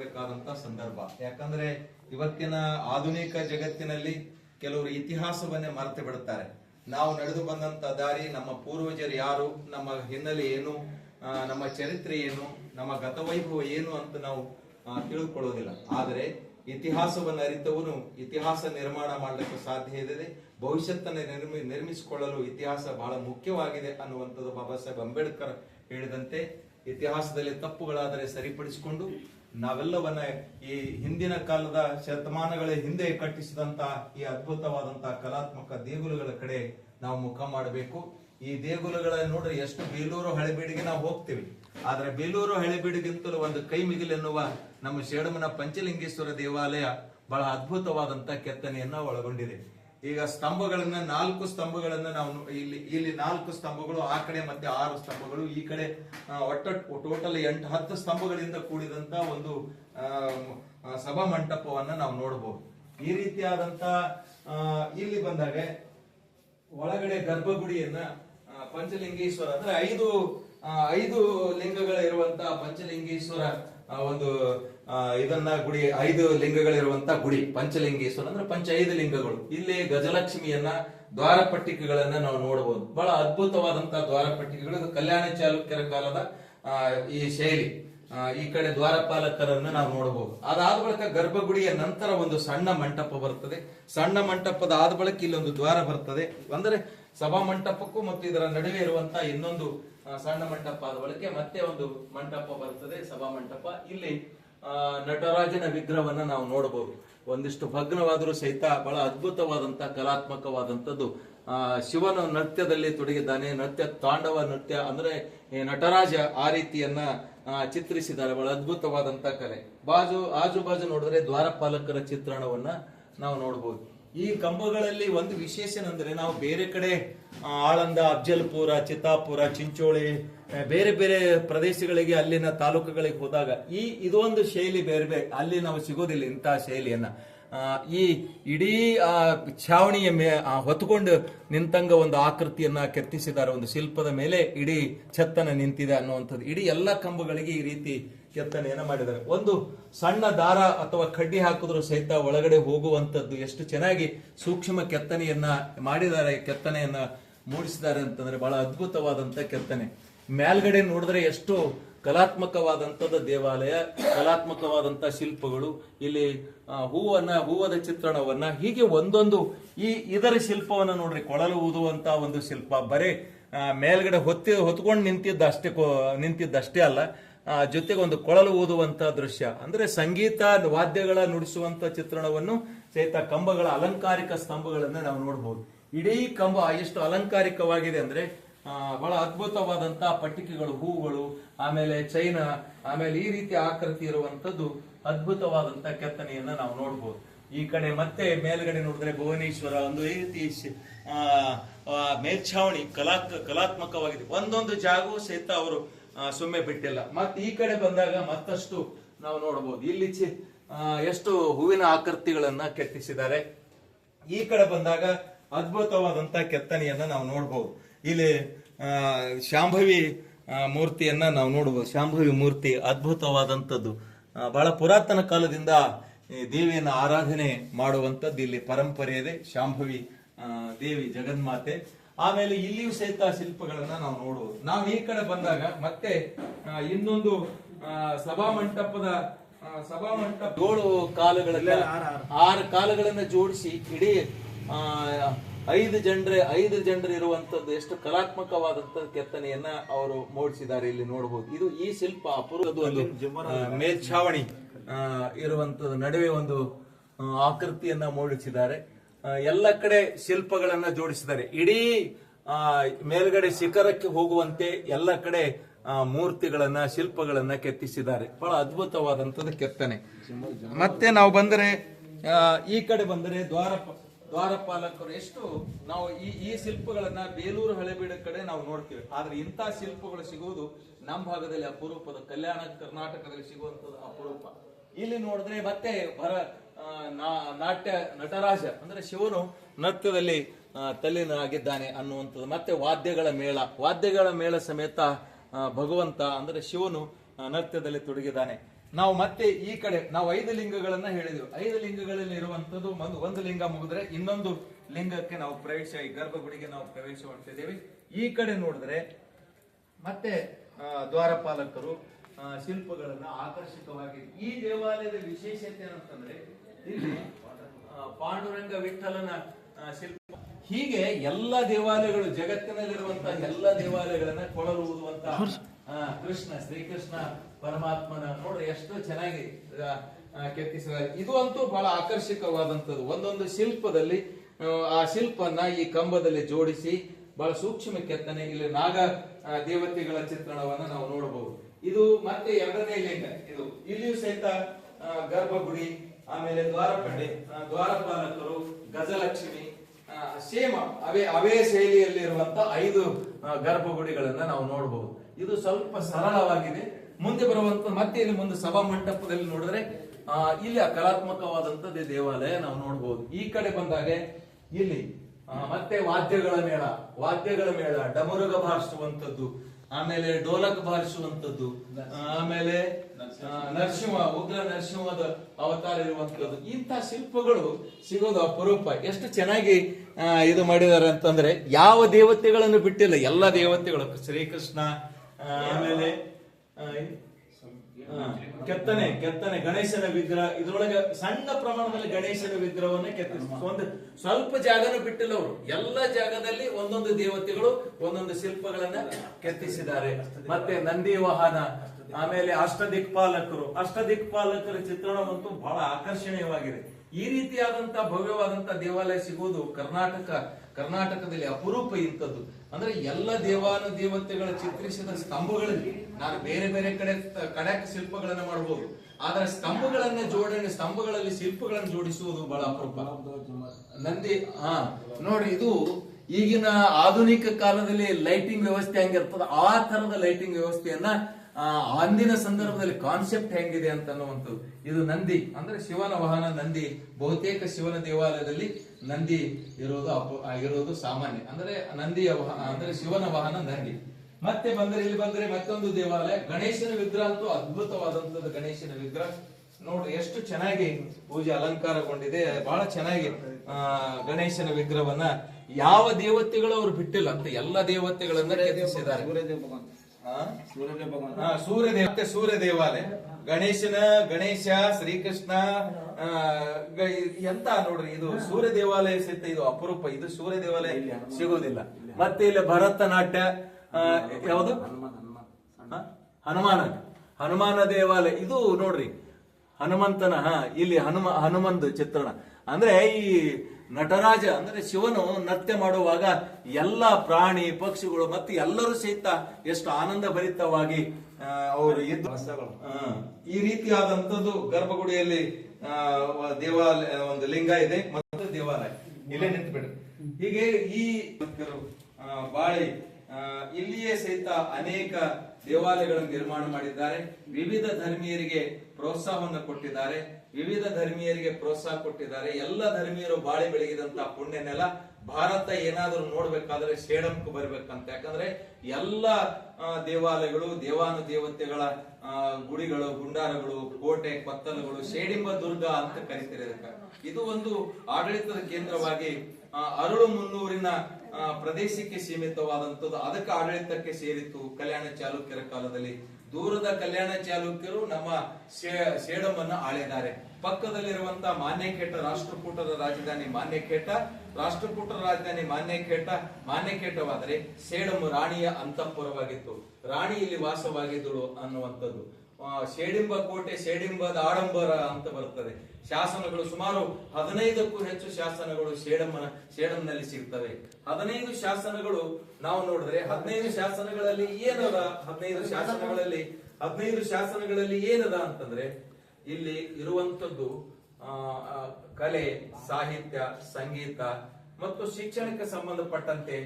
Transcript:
ಬೇಕಾದಂತ ಸಂದರ್ಭ. ಯಾಕಂದ್ರೆ ಇವತ್ತಿನ ಆಧುನಿಕ ಜಗತ್ತಿನಲ್ಲಿ ಕೆಲವರು ಇತಿಹಾಸವನ್ನೇ ಮರೆತು ಬಿಡುತ್ತಾರೆ. ನಾವು ನಡೆದು ಬಂದಂತ ದಾರಿ ನಮ್ಮ ಪೂರ್ವಜರು ಯಾರು, ನಮ್ಮ ಹಿನ್ನೆಲೆ ಏನು ನಮ್ಮ ಚರಿತ್ರೆ ಏನು, ನಮ್ಮ ಗತವೈಭವ ಏನು ಅಂತ ನಾವು ತಿಳ್ಕೊಳ್ಳೋದಿಲ್ಲ. ಆದರೆ ಇತಿಹಾಸವನ್ನು ಅರಿತವನು ಇತಿಹಾಸ ನಿರ್ಮಾಣ ಮಾಡಲಿಕ್ಕೆ ಸಾಧ್ಯ ಇದೆ. ಭವಿಷ್ಯತ್ತನ್ನು ನಿರ್ಮಿ, ನಿರ್ಮಿಸಿಕೊಳ್ಳಲು ಇತಿಹಾಸ ಬಹಳ ಮುಖ್ಯವಾಗಿದೆ ಅನ್ನುವಂಥದ್ದು ಬಾಬಾ ಸಾಹೇಬ್ ಅಂಬೇಡ್ಕರ್ ಹೇಳಿದಂತೆ ಇತಿಹಾಸದಲ್ಲಿ ತಪ್ಪುಗಳಾದರೆ ಸರಿಪಡಿಸಿಕೊಂಡು ನಾವೆಲ್ಲವನ್ನ ಈ ಹಿಂದಿನ ಕಾಲದ ಶತಮಾನಗಳ ಹಿಂದೆ ಕಟ್ಟಿಸಿದಂತ ಈ ಅದ್ಭುತವಾದಂತ ಕಲಾತ್ಮಕ ದೇಗುಲಗಳ ಕಡೆ ನಾವು ಮುಖ ಮಾಡಬೇಕು. ಈ ದೇಗುಲಗಳ ನೋಡ್ರಿ ಎಷ್ಟು ಬೇಲೂರು ಹಳೆಬೀಡಿಗೆ ನಾವು ಹೋಗ್ತೀವಿ. ಆದ್ರೆ ಬೇಲೂರು ಹಳೆಬೀಡಿಗಿಂತಲೂ ಒಂದು ಕೈ ಮಿಗಿಲೆನ್ನುವ ನಮ್ಮ ಶೇಡಮನ ಪಂಚಲಿಂಗೇಶ್ವರ ದೇವಾಲಯ ಬಹಳ ಅದ್ಭುತವಾದಂತ ಕೆತ್ತನೆಯನ್ನ ಒಳಗೊಂಡಿದೆ. ಈಗ ಸ್ತಂಭಗಳನ್ನ ನಾಲ್ಕು ಸ್ತಂಭಗಳನ್ನ ನಾವು ಇಲ್ಲಿ ಇಲ್ಲಿ ನಾಲ್ಕು ಸ್ತಂಭಗಳು, ಆ ಕಡೆ ಮತ್ತೆ ಆರು ಸ್ತಂಭಗಳು, ಈ ಕಡೆ ಒಟ್ಟು ಟೋಟಲ್ ಎಂಟು ಹತ್ತು ಸ್ತಂಭಗಳಿಂದ ಕೂಡಿದಂತ ಒಂದು ಸಭಾ ಮಂಟಪವನ್ನ ನಾವು ನೋಡಬಹುದು ಈ ರೀತಿಯಾದಂತ ಇಲ್ಲಿ ಬಂದಾಗ ಒಳಗಡೆ ಗರ್ಭಗುಡಿಯನ್ನ ಪಂಚಲಿಂಗೇಶ್ವರ ಅಂದ್ರೆ ಐದು ಐದು ಲಿಂಗಗಳ ಪಂಚಲಿಂಗೇಶ್ವರ ಒಂದು ಇದನ್ನ ಗುಡಿ, ಐದು ಲಿಂಗಗಳಿರುವಂತ ಗುಡಿ, ಪಂಚಲಿಂಗೇಶ್ವರ ಅಂದ್ರೆ ಪಂಚ ಐದು ಲಿಂಗಗಳು. ಇಲ್ಲಿ ಗಜಲಕ್ಷ್ಮಿಯನ್ನ ದ್ವಾರಪಟ್ಟಿಕೆಗಳನ್ನ ನಾವು ನೋಡಬಹುದು ಬಹಳ ಅದ್ಭುತವಾದಂತಹ ದ್ವಾರಪಟ್ಟಿಕೆಗಳು. ಇದು ಕಲ್ಯಾಣ ಚಾಲುಕ್ಯರ ಕಾಲದ ಈ ಶೈಲಿ. ಈ ಕಡೆ ದ್ವಾರಪಾಲಕರನ್ನ ನಾವು ನೋಡಬಹುದು ಅದಾದ ಬಳಿಕ ಗರ್ಭಗುಡಿಯ ನಂತರ ಒಂದು ಸಣ್ಣ ಮಂಟಪ ಬರ್ತದೆ. ಸಣ್ಣ ಮಂಟಪದ ಆದ ಬಳಿಕ ಇಲ್ಲೊಂದು ದ್ವಾರ ಬರ್ತದೆ. ಅಂದ್ರೆ ಸಭಾ ಮಂಟಪಕ್ಕೂ ಮತ್ತು ಇದರ ನಡುವೆ ಇರುವಂತಹ ಇನ್ನೊಂದು ಸಣ್ಣ ಮಂಟಪ ಆದ ಬಳಿಕ ಮತ್ತೆ ಒಂದು ಮಂಟಪ ಬರ್ತದೆ, ಸಭಾ ಮಂಟಪ. ಇಲ್ಲಿ ನಟರಾಜನ ವಿಗ್ರಹವನ್ನ ನಾವು ನೋಡಬಹುದು. ಒಂದಿಷ್ಟು ಭಗ್ನವಾದರೂ ಸಹಿತ ಬಹಳ ಅದ್ಭುತವಾದಂತಹ ಕಲಾತ್ಮಕವಾದಂಥದ್ದು. ಶಿವನ ನೃತ್ಯದಲ್ಲಿ ತೊಡಗಿದ್ದಾನೆ. ನೃತ್ಯ, ತಾಂಡವ ನೃತ್ಯ ಅಂದ್ರೆ ನಟರಾಜ ಆ ರೀತಿಯನ್ನ ಚಿತ್ರಿಸಿದ್ದಾರೆ. ಬಹಳ ಅದ್ಭುತವಾದಂತ ಕಲೆ. ಬಾಜು, ಆಜು ಬಾಜು ನೋಡಿದ್ರೆ ದ್ವಾರಪಾಲಕರ ಚಿತ್ರಣವನ್ನ ನಾವು ನೋಡಬಹುದು. ಈ ಕಂಬಗಳಲ್ಲಿ ಒಂದು ವಿಶೇಷ ಅಂದ್ರೆ ನಾವು ಬೇರೆ ಕಡೆ ಆಳಂದ, ಅಫ್ಜಲ್ಪುರ, ಚಿತ್ತಾಪುರ, ಚಿಂಚೋಳಿ ಬೇರೆ ಬೇರೆ ಪ್ರದೇಶಗಳಿಗೆ, ಅಲ್ಲಿನ ತಾಲೂಕುಗಳಿಗೆ ಹೋದಾಗ ಈ ಇದೊಂದು ಶೈಲಿ ಬೇರೆ ಬೇರೆ, ಅಲ್ಲಿ ನಾವು ಸಿಗೋದಿಲ್ಲ ಇಂತಹ ಶೈಲಿಯನ್ನ. ಈ ಇಡೀ, ಆ, ಛಾವಣಿಯ ಮೇ ಹೊತ್ಕೊಂಡು ನಿಂತಂಗ ಒಂದು ಆಕೃತಿಯನ್ನ ಕೆತ್ತಿಸಿದ್ದಾರೆ, ಒಂದು ಶಿಲ್ಪದ ಮೇಲೆ ಇಡೀ ಛತ್ತನ ನಿಂತಿದೆ ಅನ್ನುವಂಥದ್ದು. ಇಡೀ ಎಲ್ಲ ಕಂಬಗಳಿಗೆ ಈ ರೀತಿ ಕೆತ್ತನೆಯನ್ನ ಮಾಡಿದ್ದಾರೆ. ಒಂದು ಸಣ್ಣ ದಾರ ಅಥವಾ ಕಡ್ಡಿ ಹಾಕಿದ್ರು ಸಹಿತ ಒಳಗಡೆ ಹೋಗುವಂಥದ್ದು ಎಷ್ಟು ಚೆನ್ನಾಗಿ ಸೂಕ್ಷ್ಮ ಕೆತ್ತನೆಯನ್ನ ಮಾಡಿದ್ದಾರೆ, ಕೆತ್ತನೆಯನ್ನ ಮೂಡಿಸಿದ್ದಾರೆ ಅಂತಂದ್ರೆ ಬಹಳ ಅದ್ಭುತವಾದಂತ ಕೆತ್ತನೆ. ಮೇಲ್ಗಡೆ ನೋಡಿದ್ರೆ ಎಷ್ಟು ಕಲಾತ್ಮಕವಾದಂಥದ್ದು ದೇವಾಲಯ, ಕಲಾತ್ಮಕವಾದಂಥ ಶಿಲ್ಪಗಳು. ಇಲ್ಲಿ ಹೂವನ್ನ, ಹೂವದ ಚಿತ್ರಣವನ್ನ ಹೀಗೆ ಒಂದೊಂದು ಈ ಇದರ ಶಿಲ್ಪವನ್ನು ನೋಡ್ರಿ, ಕೊಳಲು ಊದುವಂತ ಒಂದು ಶಿಲ್ಪ. ಬರೇ ಮೇಲ್ಗಡೆ ಹೊತ್ತಿ, ಹೊತ್ಕೊಂಡು ನಿಂತಿದ್ದ ಅಷ್ಟೇ ನಿಂತಿದ್ದಷ್ಟೇ ಅಲ್ಲ. ಜೊತೆಗೆ ಒಂದು ಕೊಳಲು ಊದುವಂತ ದೃಶ್ಯ. ಅಂದ್ರೆ ಸಂಗೀತ, ವಾದ್ಯಗಳ ನುಡಿಸುವಂತ ಚಿತ್ರಣವನ್ನು ಸಹಿತ ಕಂಬಗಳ ಅಲಂಕಾರಿಕ ಸ್ತಂಭಗಳನ್ನು ನಾವು ನೋಡಬಹುದು ಇಡೀ ಕಂಬ ಎಷ್ಟು ಅಲಂಕಾರಿಕವಾಗಿದೆ ಅಂದ್ರೆ ಬಹಳ ಅದ್ಭುತವಾದಂತ ಪಟ್ಟಿಕೆಗಳು ಹೂಗಳು ಆಮೇಲೆ ಚೈನ, ಆಮೇಲೆ ಈ ರೀತಿ ಆಕೃತಿ ಇರುವಂತದ್ದು ಅದ್ಭುತವಾದಂತ ಕೆತ್ತನೆಯನ್ನ ನಾವು ನೋಡಬಹುದು ಈ ಕಡೆ ಮತ್ತೆ ಮೇಲ್ಗಡೆ ನೋಡಿದ್ರೆ ಭುವನೇಶ್ವರ, ಒಂದು ಈ ರೀತಿ ಮೇಲ್ಛಾವಣಿ ಕಲಾ ಕಲಾತ್ಮಕವಾಗಿದೆ. ಒಂದೊಂದು ಜಾಗವೂ ಸಹಿತ ಅವರು ಸುಮ್ಮನೆ ಬಿಟ್ಟಿಲ್ಲ. ಮತ್ತೆ ಈ ಕಡೆ ಬಂದಾಗ ಮತ್ತಷ್ಟು ನಾವು ನೋಡಬಹುದು ಇಲ್ಲಿ ಎಷ್ಟು ಹೂವಿನ ಆಕೃತಿಗಳನ್ನ ಕೆತ್ತಿಸಿದ್ದಾರೆ. ಈ ಕಡೆ ಬಂದಾಗ ಅದ್ಭುತವಾದಂತ ಕೆತ್ತನೆಯನ್ನ ನಾವು ನೋಡಬಹುದು ಇಲ್ಲಿ ಶಾಂಭವಿ ಮೂರ್ತಿಯನ್ನ ನಾವು ನೋಡಬಹುದು ಶಾಂಭವಿ ಮೂರ್ತಿ ಅದ್ಭುತವಾದಂಥದ್ದು. ಬಹಳ ಪುರಾತನ ಕಾಲದಿಂದ ದೇವಿಯನ್ನ ಆರಾಧನೆ ಮಾಡುವಂಥದ್ದು ಇಲ್ಲಿ ಪರಂಪರೆ ಇದೆ ಶಾಂಭವಿ ದೇವಿ ಜಗನ್ಮಾತೆ. ಆಮೇಲೆ ಇಲ್ಲಿಯೂ ಸಹಿತ ಶಿಲ್ಪಗಳನ್ನ ನಾವು ನೋಡಬಹುದು ನಾವು ಈ ಕಡೆ ಬಂದಾಗ ಮತ್ತೆ ಇನ್ನೊಂದು ಸಭಾ ಮಂಟಪದ ಸಭಾ ಮಂಟಪ ಏಳು ಕಾಲಗಳಲ್ಲಿ ಆರು ಕಾಲಗಳನ್ನ ಜೋಡಿಸಿ ಇಡೀ ಐದು ಜನರೇ ಐದು ಜನರು ಇರುವಂತದ್ದು ಎಷ್ಟು ಕಲಾತ್ಮಕವಾದಂತ ಕೆತ್ತನೆಯನ್ನ ಅವರು ಮೂಡಿಸಿದ್ದಾರೆ ಇಲ್ಲಿ ನೋಡಬಹುದು. ಇದು ಈ ಶಿಲ್ಪ ಅಪೂರ್ವದ ಒಂದು ಮೇಲ್ಛಾವಣಿ ಇರುವಂತದ ಇರುವಂತದ್ದು ನಡುವೆ ಒಂದು ಆಕೃತಿಯನ್ನ ಮೂಡಿಸಿದ್ದಾರೆ. ಎಲ್ಲ ಕಡೆ ಶಿಲ್ಪಗಳನ್ನ ಜೋಡಿಸಿದ್ದಾರೆ. ಇಡೀ ಆ, ಮೇಲ್ಗಡೆ ಶಿಖರಕ್ಕೆ ಹೋಗುವಂತೆ ಎಲ್ಲ ಕಡೆ ಮೂರ್ತಿಗಳನ್ನ ಶಿಲ್ಪಗಳನ್ನ ಕೆತ್ತಿಸಿದ್ದಾರೆ. ಬಹಳ ಅದ್ಭುತವಾದಂತದ ಕೆತ್ತನೆ. ಮತ್ತೆ ನಾವು ಬಂದರೆ ಈ ಕಡೆ ಬಂದರೆ ದ್ವಾರಪ ದ್ವಾರಪಾಲಕರು ಎಷ್ಟು ನಾವು ಈ ಈ ಶಿಲ್ಪಗಳನ್ನ ಬೇಲೂರು ಹಳೆಬೀಡ ಕಡೆ ನಾವು ನೋಡ್ತೀವಿ. ಆದ್ರೆ ಇಂತಹ ಶಿಲ್ಪಗಳು ಸಿಗುವುದು ನಮ್ಮ ಭಾಗದಲ್ಲಿ ಅಪರೂಪದ. ಕಲ್ಯಾಣ ಕರ್ನಾಟಕದಲ್ಲಿ ಸಿಗುವಂತದ್ದು ಅಪರೂಪ. ಇಲ್ಲಿ ನೋಡಿದ್ರೆ ಮತ್ತೆ ನಾ- ನಾಟ್ಯ, ನಟರಾಜ ಅಂದ್ರೆ ಶಿವನು ನೃತ್ಯದಲ್ಲಿ ತಲ್ಲಿನಾಗಿದ್ದಾನೆ ಅನ್ನುವಂಥದ್ದು. ಮತ್ತೆ ವಾದ್ಯಗಳ ಮೇಳ. ವಾದ್ಯಗಳ ಮೇಳ ಸಮೇತ ಭಗವಂತ ಅಂದ್ರೆ ಶಿವನು ನೃತ್ಯದಲ್ಲಿ ತೊಡಗಿದ್ದಾನೆ. ನಾವು ಮತ್ತೆ ಈ ಕಡೆ, ನಾವು ಐದು ಲಿಂಗಗಳನ್ನ ಹೇಳಿದೆವು. ಐದು ಲಿಂಗಗಳಲ್ಲಿ ಇರುವಂತದ್ದು ಒಂದು ಒಂದು ಲಿಂಗ ಮುಗಿದ್ರೆ ಇನ್ನೊಂದು ಲಿಂಗಕ್ಕೆ ನಾವು ಪ್ರವೇಶ, ಈ ಗರ್ಭಗುಡಿಗೆ ನಾವು ಪ್ರವೇಶ ಮಾಡ್ತಿದ್ದೇವೆ. ಈ ಕಡೆ ನೋಡಿದ್ರೆ ಮತ್ತೆ ದ್ವಾರಪಾಲಕರು ಶಿಲ್ಪಗಳನ್ನ ಆಕರ್ಷಕವಾಗಿ ಈ ದೇವಾಲಯದ ವಿಶೇಷತೆ ಏನಂತಂದ್ರೆ ಇಲ್ಲಿ ಪಾಂಡುರಂಗ ವಿಠಲನ ಶಿಲ್ಪ. ಹೀಗೆ ಎಲ್ಲ ದೇವಾಲಯಗಳು ಜಗತ್ತಿನಲ್ಲಿರುವಂತಹ ಎಲ್ಲ ದೇವಾಲಯಗಳನ್ನ ಆ, ಕೃಷ್ಣ ಶ್ರೀಕೃಷ್ಣ ಪರಮಾತ್ಮನ ನೋಡ್ರಿ ಎಷ್ಟು ಚೆನ್ನಾಗಿ ಕೆತ್ತಿಸಿದ್ದಾರೆ. ಇದು ಅಂತೂ ಬಹಳ ಆಕರ್ಷಕವಾದಂಥದ್ದು. ಒಂದೊಂದು ಶಿಲ್ಪದಲ್ಲಿ ಆ, ಶಿಲ್ಪನ್ನ ಈ ಕಂಬದಲ್ಲಿ ಜೋಡಿಸಿ ಬಹಳ ಸೂಕ್ಷ್ಮ ಕೆತ್ತನೆ ಇಲ್ಲಿ ನಾಗ ದೇವತೆಗಳ ಚಿತ್ರಣವನ್ನ ನಾವು ನೋಡಬಹುದು. ಇದು ಮತ್ತೆ ಎರಡನೇ ಲಿಂಗ. ಇದು ಇಲ್ಲಿಯೂ ಸಹಿತ ಗರ್ಭಗುಡಿ ಆಮೇಲೆ ದ್ವಾರಪಡೆ ದ್ವಾರಪಾಲಕರು ಗಜಲಕ್ಷ್ಮಿ ಸೇಮ್ ಅವೇ ಅವೇ ಶೈಲಿಯಲ್ಲಿರುವಂತ ಐದು ಗರ್ಭಗುಡಿಗಳನ್ನ ನಾವು ನೋಡಬಹುದು ಇದು ಸ್ವಲ್ಪ ಸರಳವಾಗಿದೆ. ಮುಂದೆ ಬರುವಂತ ಮತ್ತೆ ಇಲ್ಲಿ ಮುಂದೆ ಸಭಾ ಮಂಟಪದಲ್ಲಿ ನೋಡಿದ್ರೆ ಆ, ಇಲ್ಲಿ ಕಲಾತ್ಮಕವಾದಂತದ್ದು ದೇವಾಲಯ ನಾವು ನೋಡಬಹುದು ಈ ಕಡೆ ಬಂದಾಗ ಇಲ್ಲಿ ಮತ್ತೆ ವಾದ್ಯಗಳ ಮೇಳ ವಾದ್ಯಗಳ ಮೇಳ ಡಮರುಗ ಬಾರಿಸುವಂತದ್ದು ಆಮೇಲೆ ಡೋಲಕ್ ಬಾರಿಸುವಂತದ್ದು ಆಮೇಲೆ ನರಸಿಂಹ. ಉಗ್ರ ನರಸಿಂಹದ ಅವತಾರ ಇರುವಂತದ್ದು ಇಂತಹ ಶಿಲ್ಪಗಳು ಸಿಗೋದು ಅಪರೂಪ. ಎಷ್ಟು ಚೆನ್ನಾಗಿ ಇದು ಮಾಡಿದ್ದಾರೆ ಅಂತಂದ್ರೆ ಯಾವ ದೇವತೆಗಳನ್ನು ಬಿಟ್ಟಿಲ್ಲ ಎಲ್ಲ ದೇವತೆಗಳು. ಶ್ರೀಕೃಷ್ಣ ಆಮೇಲೆ ಕೆತ್ತನೆ ಕೆತ್ತನೆ ಗಣೇಶನ ವಿಗ್ರಹ. ಇದ್ರೊಳಗೆ ಸಣ್ಣ ಪ್ರಮಾಣದಲ್ಲಿ ಗಣೇಶನ ವಿಗ್ರಹವನ್ನ ಕೆತ್ತಿಸ್ ಒಂದು ಸ್ವಲ್ಪ ಜಾಗನೂ ಬಿಟ್ಟಿಲ್ಲ ಅವರು. ಎಲ್ಲ ಜಾಗದಲ್ಲಿ ಒಂದೊಂದು ದೇವತೆಗಳು ಒಂದೊಂದು ಶಿಲ್ಪಗಳನ್ನ ಕೆತ್ತಿಸಿದ್ದಾರೆ. ಮತ್ತೆ ನಂದಿ ವಾಹನ ಆಮೇಲೆ ಅಷ್ಟದಿಕ್ಪಾಲಕರು. ಅಷ್ಟದಿಕ್ಪಾಲಕರ ಚಿತ್ರಣವಂತೂ ಬಹಳ ಆಕರ್ಷಣೀಯವಾಗಿದೆ. ಈ ರೀತಿಯಾದಂತಹ ಭವ್ಯವಾದಂತಹ ದೇವಾಲಯ ಸಿಗುವುದು ಕರ್ನಾಟಕ ಕರ್ನಾಟಕದಲ್ಲಿ ಅಪರೂಪ ಇಂಥದ್ದು. ಅಂದ್ರೆ ಎಲ್ಲ ದೇವಾನು ದೇವತೆಗಳ ಚಿತ್ರಿಸಿದ ಸ್ತಂಭಗಳಲ್ಲಿ ನಾನು ಬೇರೆ ಬೇರೆ ಕಡೆ ಕಡಕ ಶಿಲ್ಪಗಳನ್ನ ಮಾಡಬಹುದು ಆದ್ರೆ ಸ್ತಂಭಗಳನ್ನ ಜೋಡಣೆ, ಸ್ತಂಭಗಳಲ್ಲಿ ಶಿಲ್ಪಗಳನ್ನು ಜೋಡಿಸುವುದು ಬಹಳ ಅಪರೂಪ. ನಂದಿ, ಹಾ, ನೋಡಿ ಇದು ಈಗಿನ ಆಧುನಿಕ ಕಾಲದಲ್ಲಿ ಲೈಟಿಂಗ್ ವ್ಯವಸ್ಥೆ ಹಂಗಿರ್ತದ. ಆ ತರದ ಲೈಟಿಂಗ್ ವ್ಯವಸ್ಥೆಯನ್ನ ಅಂದಿನ ಸಂದರ್ಭದಲ್ಲಿ ಕಾನ್ಸೆಪ್ಟ್ ಹೆಂಗಿದೆ ಅಂತ ಅನ್ನುವಂಥದ್ದು ಇದು ನಂದಿ. ಅಂದ್ರೆ ಶಿವನ ವಾಹನ ನಂದಿ, ಬಹುತೇಕ ಶಿವನ ದೇವಾಲಯದಲ್ಲಿ ನಂದಿ ಇರೋದು ಆಗಿರೋದು ಸಾಮಾನ್ಯ. ಅಂದ್ರೆ ನಂದಿಯ ಅಂದ್ರೆ ಶಿವನ ವಾಹನ ನಂದಿ. ಮತ್ತೆ ಬಂದ್ರೆ, ಇಲ್ಲಿ ಬಂದ್ರೆ ಮತ್ತೊಂದು ದೇವಾಲಯ, ಗಣೇಶನ ವಿಗ್ರಹ ಅಂತೂ ಅದ್ಭುತವಾದಂತದ್ದು ಗಣೇಶನ ವಿಗ್ರಹ. ನೋಡ್ರಿ, ಎಷ್ಟು ಚೆನ್ನಾಗಿ ಪೂಜೆ ಅಲಂಕಾರಗೊಂಡಿದೆ, ಬಹಳ ಚೆನ್ನಾಗಿ, ಆ, ಗಣೇಶನ ವಿಗ್ರಹವನ್ನ ಯಾವ ದೇವತೆಗಳು ಅವ್ರು ಬಿಟ್ಟಿಲ್ಲ ಅಂತ ಎಲ್ಲ ದೇವತೆಗಳನ್ನ ಕೆತ್ತಿಸಿದ್ದಾರೆ. ಆ? ಆ, ಸೂರ್ಯ ದೇವ ಮತ್ತೆ ಸೂರ್ಯ ದೇವಾಲಯ ಗಣೇಶನ ಗಣೇಶ ಶ್ರೀಕೃಷ್ಣ ಎಂತ ನೋಡ್ರಿ ಇದು ಸೂರ್ಯ ದೇವಾಲಯ ಸಹಿತ ಇದು ಅಪರೂಪ. ಇದು ಸೂರ್ಯ ದೇವಾಲಯ ಸಿಗೋದಿಲ್ಲ ಮತ್ತೆ ಇಲ್ಲಿ ಭರತನಾಟ್ಯ ಯಾವುದು? ಹನುಮಾನ. ಹನುಮಾನ ದೇವಾಲಯ. ಇದು ನೋಡ್ರಿ ಹನುಮಂತನ ಹ ಇಲ್ಲಿ ಹನುಮ ಹನುಮಂದು ಚಿತ್ರಣ. ಅಂದ್ರೆ ಈ ನಟರಾಜ ಅಂದ್ರೆ ಶಿವನು ನೃತ್ಯ ಮಾಡುವಾಗ ಎಲ್ಲ ಪ್ರಾಣಿ ಪಕ್ಷಿಗಳು ಮತ್ತೆ ಎಲ್ಲರೂ ಸಹಿತ ಎಷ್ಟು ಆನಂದ ಭರಿತವಾಗಿ ಅವರು ಇದ್ದು ಈ ರೀತಿಯಾದಂತದ್ದು ಗರ್ಭಗುಡಿಯಲ್ಲಿ ದೇವಾಲಯ ಒಂದು ಲಿಂಗ ಇದೆ ಮತ್ತು ದೇವಾಲಯ. ಇಲ್ಲೇ ನಿಂತು ಬಿಡ್ರಿ ಹೀಗೆ ಈ ಬಾಳಿ ಇಲ್ಲಿಯೇ ಸಹಿತ ಅನೇಕ ದೇವಾಲಯಗಳನ್ನು ನಿರ್ಮಾಣ ಮಾಡಿದ್ದಾರೆ. ವಿವಿಧ ಧರ್ಮೀಯರಿಗೆ ಪ್ರೋತ್ಸಾಹವನ್ನು ಕೊಟ್ಟಿದ್ದಾರೆ. ವಿವಿಧ ಧರ್ಮೀಯರಿಗೆ ಪ್ರೋತ್ಸಾಹ ಕೊಟ್ಟಿದ್ದಾರೆ. ಎಲ್ಲ ಧರ್ಮೀಯರು ಬಾಳಿ ಬೆಳಗಿದಂತ ಪುಣ್ಯ ನೆಲ ಭಾರತ ಏನಾದರೂ ನೋಡ್ಬೇಕಾದ್ರೆ ಸೇಡಂಕು ಬರ್ಬೇಕಂತ. ಯಾಕಂದ್ರೆ ಎಲ್ಲ ದೇವಾಲಯಗಳು ದೇವಾನು ದೇವತೆಗಳ ಗುಡಿಗಳು ಗುಂಡಾರಗಳು ಕೋಟೆ ಕೊತ್ತಲುಗಳು ಶೇಡಿಂಬ ದುರ್ಗ ಅಂತ ಕರಿತೀರಿ ಇದಕ್ಕ. ಇದು ಒಂದು ಆಡಳಿತದ ಕೇಂದ್ರವಾಗಿ ಅರಳು ಮುನ್ನೂರಿನ ಪ್ರದೇಶಕ್ಕೆ ಸೀಮಿತವಾದಂಥದ್ದು. ಅದಕ್ಕೆ ಆಡಳಿತಕ್ಕೆ ಸೇರಿತ್ತು ಕಲ್ಯಾಣ ಚಾಲುಕ್ಯರ ಕಾಲದಲ್ಲಿ. ದೂರದ ಕಲ್ಯಾಣ ಚಾಲುಕ್ಯರು ನಮ್ಮ ಸೇಡಮನ್ನ ಆಳಿದ್ದಾರೆ. ಪಕ್ಕದಲ್ಲಿರುವಂತಹ ಮಾನ್ಯಕೇಟ ರಾಷ್ಟ್ರಕೂಟರ ರಾಜಧಾನಿ ಮಾನ್ಯಕೇಟ. ರಾಷ್ಟ್ರಕೂಟರ ರಾಜಧಾನಿ ಮಾನ್ಯಕೇಟ. ಮಾನ್ಯಕೇಟವಾದರೆ ಸೇಡಂ ರಾಣಿಯ ಅಂತಃಪುರವಾಗಿತ್ತು. ರಾಣಿಯಲ್ಲಿ ವಾಸವಾಗಿದ್ದಳು ಅನ್ನುವಂಥದ್ದು. ಶೇಡಿಂಬ ಕೋಟೆ ಶೇಡಿಂಬದ ಆಡಂಬರ ಅಂತ ಬರ್ತದೆ. ಶಾಸನಗಳು ಸುಮಾರು ಹದಿನೈದಕ್ಕೂ ಹೆಚ್ಚು ಶಾಸನಗಳು ಶೇಡಮ್ಮನ ಶೇಡಂನಲ್ಲಿ ಸಿಗ್ತವೆ. ಹದಿನೈದು ಶಾಸನಗಳು ನಾವು ನೋಡಿದ್ರೆ ಹದಿನೈದು ಶಾಸನಗಳಲ್ಲಿ ಏನದ? ಹದಿನೈದು ಶಾಸನಗಳಲ್ಲಿ ಹದಿನೈದು ಶಾಸನಗಳಲ್ಲಿ ಏನದ ಅಂತಂದ್ರೆ ಇಲ್ಲಿ ಇರುವಂತದ್ದು ಕಲೆ, ಸಾಹಿತ್ಯ, ಸಂಗೀತ ಮತ್ತು ಶಿಕ್ಷಣಕ್ಕೆ ಸಂಬಂಧಪಟ್ಟಂತೆ